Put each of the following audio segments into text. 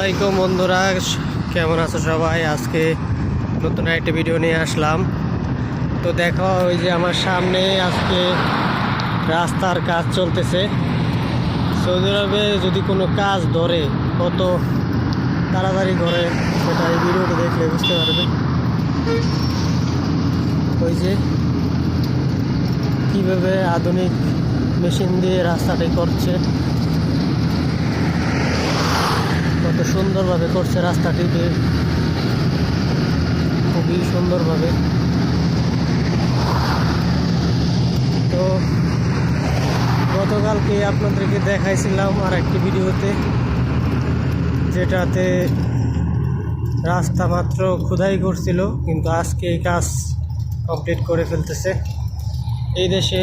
আলাইকুম বন্ধুরা, কেমন আছো সবাই? আজকে নতুন একটা ভিডিও নিয়ে আসলাম। তো দেখো, ওই যে আমার সামনে আজকে রাস্তার কাজ চলতেছে। সৌদি আরবে যদি কোনো কাজ ধরে, কত তাড়াতাড়ি করে সেটা এই ভিডিওটা দেখলে বুঝতে পারবে। ওই যে কীভাবে আধুনিক মেশিন দিয়ে রাস্তাটাই করছে। সুন্দরভাবে করছে রাস্তাটিতে খুবই সুন্দরভাবে। তো গতকালকে আপনাদেরকে দেখাইছিলাম আর একটি ভিডিওতে, যেটাতে রাস্তা মাত্র খোদাই করছিল, কিন্তু আজকে এই কাজ কমপ্লিট করে ফেলতেছে। এই দেশে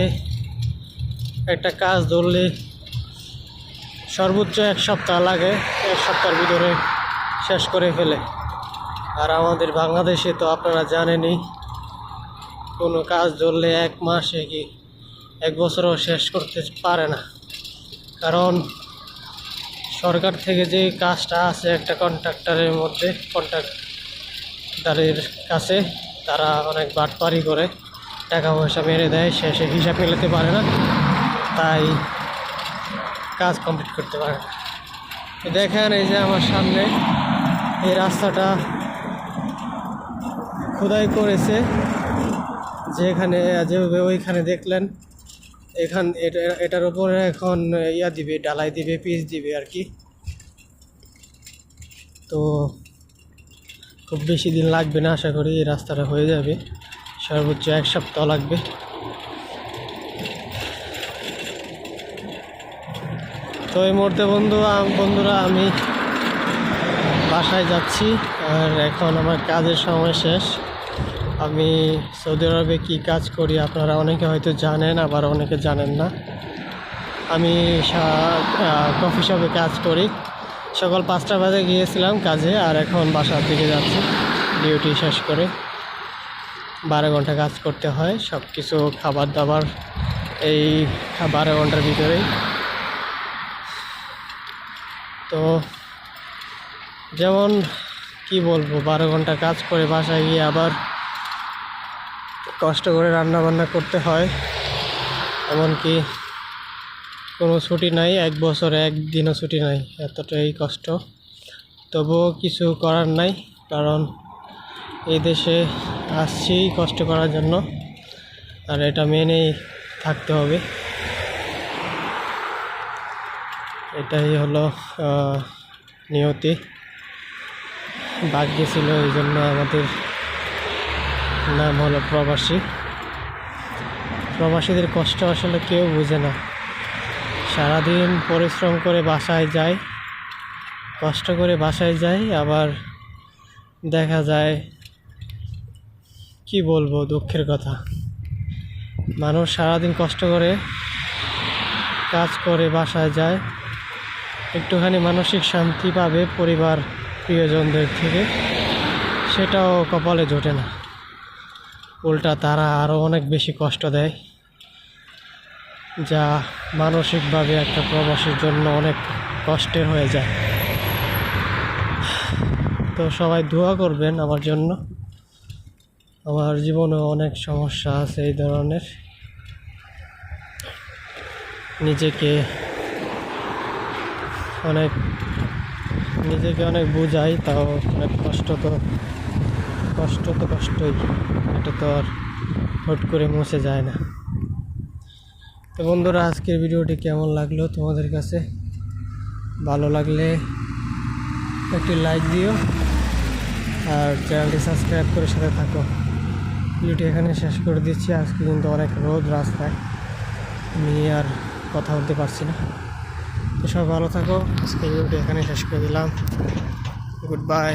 একটা কাজ ধরলে সর্বোচ্চ এক সপ্তাহ লাগে, এক সপ্তাহের ভিতরে শেষ করে ফেলে। আর আমাদের বাংলাদেশে তো আপনারা জানেনই, কোনো কাজ ধরলে এক মাসে কি এক বছরও শেষ করতে পারে না। কারণ সরকার থেকে যে কাজটা আছে একটা কন্ট্রাক্টরের মধ্যে, কন্ট্রাক্টারের কাছে তারা অনেক বাটপারি করে, টাকা পয়সা মেরে দেয় শেষে হিসাব মেলাতে পারে না। তাই কাজ কমপ্লিট করতে পারে তো দেখেন, এই যে আমার সামনে এই রাস্তাটা খোদাই করেছে। যেখানে, যেভাবে ওইখানে দেখলেন, এখান, এটা, এটার উপরে এখন ইয়া দিবে, ডালাই দিবে, পিচ দিবে আর কি। তো খুব বেশি দিন লাগবে না, আশা করি এই রাস্তাটা হয়ে যাবে। সর্বোচ্চ এক সপ্তাহ লাগবে। তো এই মুহূর্তে বন্ধু বন্ধুরা, আমি বাসায় যাচ্ছি। আর এখন আমার কাজের সময় শেষ। আমি সৌদি আরবে কী কাজ করি আপনারা অনেকে হয়তো জানেন, আবার অনেকে জানেন না। আমি কফি শপে কাজ করি। সকাল পাঁচটা বাজে গিয়েছিলাম কাজে, আর এখন বাসার দিকে যাচ্ছি ডিউটি শেষ করে। বারো ঘণ্টা কাজ করতে হয় সব কিছু খাবার দাবার, এই বারো ঘণ্টার ভিতরেই। তো যেমন কি বলব, বারো ঘণ্টা কাজ করে বাসায় গিয়ে আবার কষ্ট করে রান্না বান্না করতে হয়। এমনকি কোনো ছুটি নাই, এক বছরে একদিনও ছুটি নাই, এতটাই কষ্ট। তবুও কিছু করার নাই, কারণ এই দেশে আসছি কষ্ট করার জন্য, আর এটা মেনেই থাকতে হবে। এটাই হলো নিয়তি। ভাগ্যে ছিল এই জন্য আমাদের নাম হলো প্রবাসী। প্রবাসীদের কষ্ট আসলে কেউ বুঝে না। সারাদিন পরিশ্রম করে বাসায় যায়, কষ্ট করে বাসায় যায়, আবার দেখা যায়, কি বলব, দুঃখের কথা। মানুষ সারাদিন কষ্ট করে কাজ করে বাসায় যায় একটুখানি মানসিক শান্তি পাবে পরিবার প্রিয়জনদের থেকে। সেটাও কপালে জোটে না। উল্টা তারা আরও অনেক বেশি কষ্ট দেয়। যা মানসিকভাবে একটা প্রবাসীর জন্য অনেক কষ্টের হয়ে যায়। তো সবাই দোয়া করবেন আমার জন্য। আমার জীবনে অনেক সমস্যা আছে এই ধরনের। নিজেকে অনেক নিজেকে অনেক বোঝাই, তাও অনেক কষ্ট তো কষ্ট তো কষ্টই। এটা তো আর হুট করে মুছে যায় না। তো বন্ধুরা, আজকের ভিডিওটি কেমন লাগল তোমাদের কাছে? ভালো লাগলে একটি লাইক দিও আর চ্যানেলটি সাবস্ক্রাইব করে সাথে থাকো। ভিডিওটি এখানে শেষ করে দিচ্ছি। আজকে কিন্তু অনেক রোদ রাস্তায়। আমি আর কথা বলতে পারছি না। তো সবাই ভালো থাকো। আজকে ভিডিওটি এখানে শেষ করে দিলাম। Good bye